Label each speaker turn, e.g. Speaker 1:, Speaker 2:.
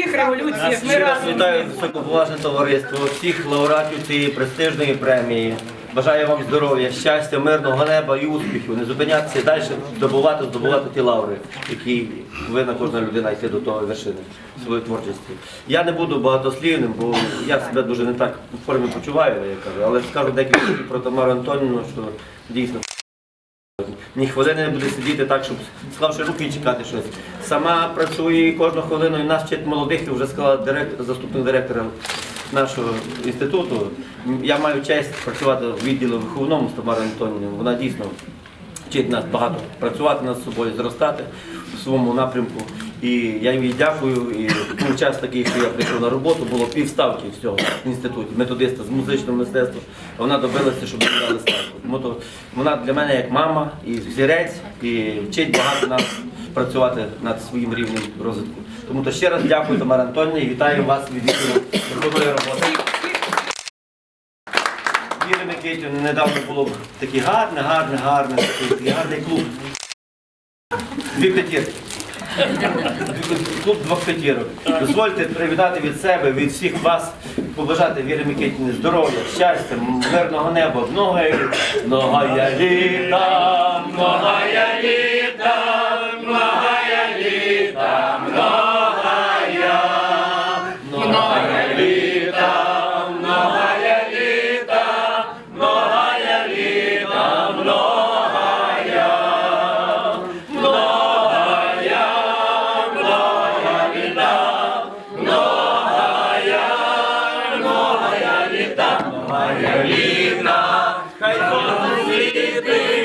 Speaker 1: всіх революціях ми разом.
Speaker 2: вітаю високоповажне товариство, всіх лауреатів цієї престижної премії. Бажаю вам здоров'я, щастя, мирного неба і успіхів. Не зупинятися і далі здобувати, здобувати ті лаври, які повинна кожна людина йти до того вершини своєї творчості. Я не буду багатослівним, бо я себе дуже не так в формі почуваю, я кажу, але скажу декілька слів про Тамару Антонівну, що дійсно. Ні хвилини не буде сидіти так, щоб склавши руки і чекати щось. Сама працює кожну хвилину і нас вчить молодих, і вже сказала директор, заступник директора нашого інституту. Я маю честь працювати в відділі виховному з Тамарою Антонівною. Вона дійсно вчить нас багато працювати над собою, зростати в своєму напрямку. І я їй дякую. І був час такий, що я прийшов на роботу, було півставки всього в інституті, методиста з музичного мистецтва. Вона добилася, щоб мені дали ставку. То вона для мене як мама і взірець, і вчить багато нас працювати над своїм рівнем розвитку. Тому то ще раз дякую, Тамара Антонівна, і вітаю вас від верховної роботи. Віри Микитівни недавно було такий гарний, гарний, гарний, такий гарний клуб. Дві п'ятірки. Клуб двох п'ятірок. Дозвольте привітати від себе, від всіх вас, побажати Віри Микитівні здоров'я, щастя, мирного неба, много я літа, многая літа, многая рідна, хай сонце світить.